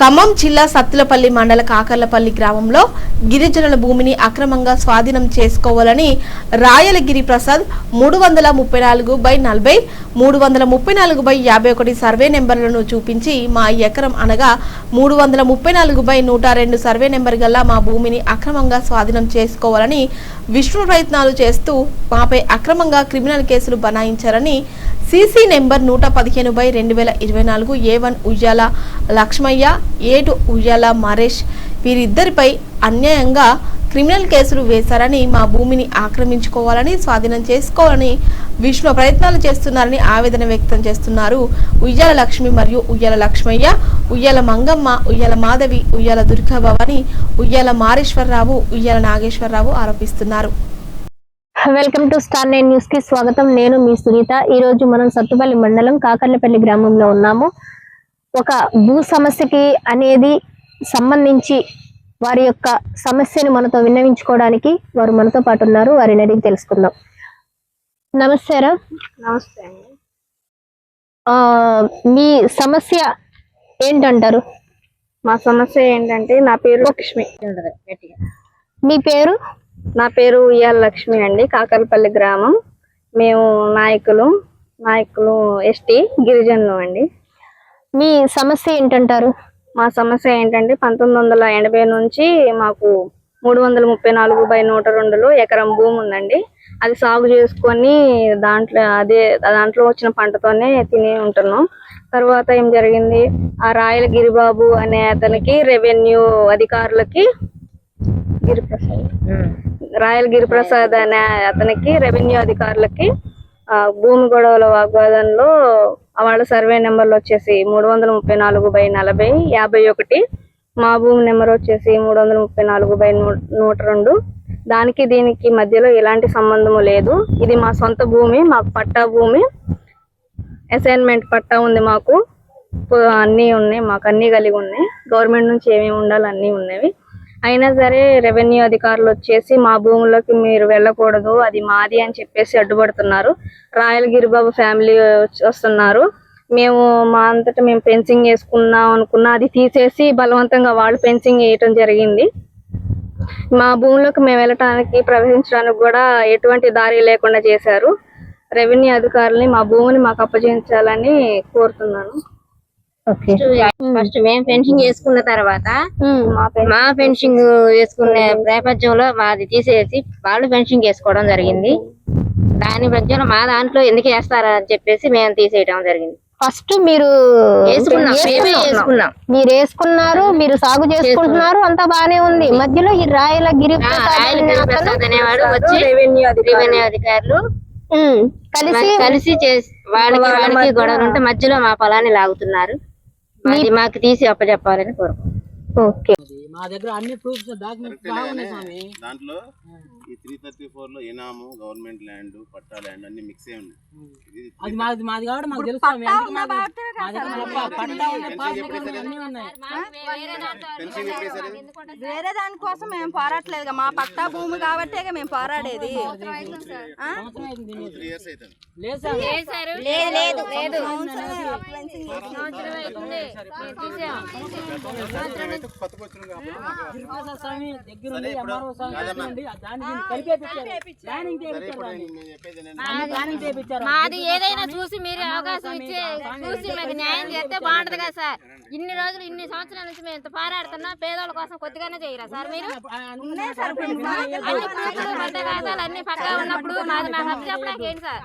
ఖమ్మం జిల్లా సత్తులపల్లి మండల కాకర్లపల్లి గ్రామంలో గిరిజనుల భూమిని అక్రమంగా స్వాధీనం చేసుకోవాలని రాయలగిరి ప్రసాద్ మూడు వందల ముప్పై నాలుగు బై నలభై మూడు వందల ముప్పై నాలుగు బై యాభై ఒకటి సర్వే నెంబర్లను చూపించి మా ఎకరం అనగా మూడు వందల ముప్పై నాలుగు బై నూట రెండు సర్వే నెంబర్ గల్లా మా భూమిని అక్రమంగా స్వాధీనం చేసుకోవాలని విష్ణు ప్రయత్నాలు చేస్తూ మాపై అక్రమంగా క్రిమినల్ కేసులు బనాయించారని సీసీ నెంబర్ నూట పదిహేను బై రెండు వేల ఇరవై నాలుగు ఏ వన్ ఉయ్యాల లక్ష్మయ్య ఏటు ఉయ్యాల మరేష్ వీరిద్దరిపై అన్యాయంగా క్రిమినల్ కేసులు వేశారని మా భూమిని ఆక్రమించుకోవాలని స్వాధీనం చేసుకోవాలని విష్ణు ప్రయత్నాలు చేస్తున్నారని ఆవేదన వ్యక్తం చేస్తున్నారు. ఉయ్యాల లక్ష్మి మరియు ఉయ్యాల లక్ష్మయ్య ఉయ్యాల మంగమ్మ ఉయ్యాల మాధవి ఉయ్యాల దుర్గాబావని ఉయ్యాల మారేశ్వరరావు ఉయ్యాల నాగేశ్వరరావు ఆరోపిస్తున్నారు. వెల్కమ్ టు స్టార్ నైన్ న్యూస్కి స్వాగతం. నేను మీ సునీత. ఈ రోజు మనం సత్తుపల్లి మండలం కాకర్లపల్లి గ్రామంలో ఉన్నాము. ఒక భూ సమస్యకి అనేది సంబంధించి వారి యొక్క సమస్యను మనతో విన్నవించుకోవడానికి వారు మనతో పాటు ఉన్నారు. వారిని అడిగి తెలుసుకుందాం. నమస్కారం నమస్తే అండి. ఆ, మీ సమస్య ఏంటంటారు? మా సమస్య ఏంటంటే నా పేరు లక్ష్మి. మీ పేరు? నా పేరు ఉయ్యాల లక్ష్మి అండి. కాకరపల్లి గ్రామం. మేము నాయకులు నాయకులు ఎస్టీ గిరిజనులు అండి. మీ సమస్య ఏంటంటారు? మా సమస్య ఏంటంటే పంతొమ్మిది వందల ఎనభై నుంచి మాకు మూడు వందల ముప్పై నాలుగు బై నూట రెండులో ఎకరం భూమి ఉందండి. అది సాగు చేసుకొని దాంట్లో అదే దాంట్లో వచ్చిన పంటతోనే తిని ఉంటున్నాం. తర్వాత ఏం జరిగింది? ఆ రాయల గిరిబాబు అనే అతనికి రెవెన్యూ అధికారులకి గిరిప్రసాద్. రాయల గిరిప్రసాద్ అనే అతనికి రెవెన్యూ అధికారులకి భూమి గొడవల వాగ్వాదంలో వాళ్ళ సర్వే నెంబర్లు వచ్చేసి మూడు వందల ముప్పై నాలుగు బై నలభై యాభై ఒకటి. మా భూమి నెంబర్ వచ్చేసి మూడు వందల ముప్పై నాలుగు బై నూట రెండు. దానికి దీనికి మధ్యలో ఎలాంటి సంబంధము లేదు. ఇది మా సొంత భూమి మాకు పట్టా భూమి. అసైన్మెంట్ పట్టా ఉంది మాకు. అన్నీ ఉన్నాయి మాకు అన్నీ కలిగి ఉన్నాయి. గవర్నమెంట్ నుంచి ఏమేమి ఉండాలి అన్నీ ఉన్నవి. అయినా సరే రెవెన్యూ అధికారులు వచ్చేసి మా భూముల్లోకి మీరు వెళ్ళకూడదు అది మాది అని చెప్పేసి అడ్డుపడుతున్నారు. రాయల్ గిరిబాబు ఫ్యామిలీ వస్తున్నారు. మేము మా అంతటా మేము ఫెన్సింగ్ వేసుకున్నాం అనుకున్నా అది తీసేసి బలవంతంగా వాళ్ళు ఫెన్సింగ్ వేయటం జరిగింది. మా భూములకు మేము వెళ్ళటానికి ప్రవేశించడానికి కూడా ఎటువంటి దారి లేకుండా చేశారు. రెవెన్యూ అధికారులని మా భూమిని మాకు అప్పగించాలని కోరుతున్నాను. ఫస్ట్ మేము ఫెన్సింగ్ వేసుకున్న తర్వాత మా పెన్- మా ఫెన్సింగ్ వేసుకునే నేపథ్యంలో మాది తీసేసి వాళ్ళు ఫెన్సింగ్ వేసుకోవడం జరిగింది. దాని మధ్యలో మా దాంట్లో ఎందుకు వేస్తారా అని చెప్పేసి మేము తీసేయడం జరిగింది. ఫస్ట్ మీరు మీరు వేసుకున్నారు మీరు సాగు చేసుకుంటున్నారు అంతా బానే ఉంది. మధ్యలో ఈ రాయల గిరి అధికారులు. ఉమ్, కలిసి కలిసి చేసి వాళ్ళకి వాళ్ళకి గొడవలు ఉంటే మధ్యలో మా పొలాన్ని లాగుతున్నారు. అది మాకు తీసి అప్పచెప్పాలని కోరుకుంటున్నాం. ఓకే. మా దగ్గర అన్ని ప్రూఫ్స్ డాక్యుమెంట్స్ బాగున్నాయి స్వామి. దాంట్లో ఈ త్రీ థర్టీ ఫోర్లో ఇనాము గవర్నమెంట్ ల్యాండ్ పట్టా ల్యాండ్ అన్ని మిక్స్ అయి ఉన్నాయి అది మాది మాది కాబట్టి మాకు తెలుసు వేరే దానికోసం మేము పోరాటలేదు మా పట్టా భూమి కాబట్టే మేము పోరాడేది లేదు. లేదు దగ్గర మాది ఏదైనా చూసి మీరు అవకాశం ఇచ్చి చూసి మాకు న్యాయం చేస్తే బాగుంటది కదా సార్. ఇన్ని రోజులు ఇన్ని సంవత్సరాల నుంచి మేము ఇంత పోరాడుతున్నా పేదోళ్ళ కోసం కొద్దిగానే చేయరా సార్ మీరు? అన్ని ప్రూఫ్లు పడ్డ కాగితాలు అన్ని పక్కా ఉన్నప్పుడు మాది మాకు హక్కు చెప్పడానికి ఏంటి సార్?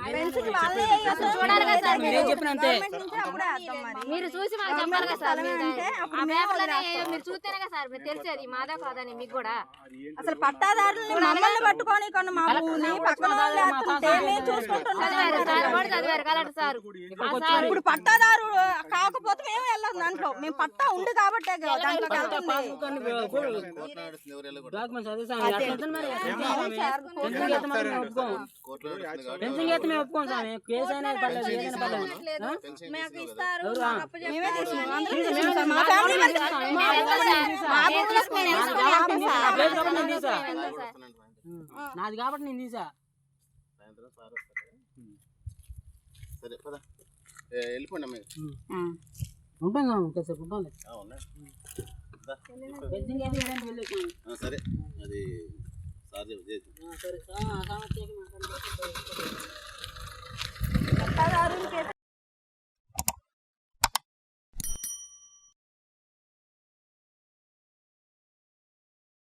అసలు చూడాలి కదా సార్ మీరు. నేను చెప్పిన అంతే. మీరు. చూసి మాకు చెప్పాలి కదా సార్. ఆ పేపర్లోనే మీరు చూస్తేనే కదా సార్ మీరు తెలిసేది. మాదా కాదని మీకు కూడా. అసలు పట్టాదారులని మమ్మల్ని పట్టుకొని కొన్ని మా భూమిని పక్కన మేము చూసుకుంటున్నాం ఇప్పుడు పట్టాదారు కాకపోతే మేము వెళ్ళాం దాంట్లో. మేము పట్టా ఉంది కాబట్టే వెళ్తుంది. నాది కాబట్టి నేను తీసా. సాయంత్రం సార్ సరే పద. వెళ్ళిపోండి అమ్మాయి. ఉంటాను కాసేపు ఉంటాను సరే అది సరే మాట్లాడుకుంటే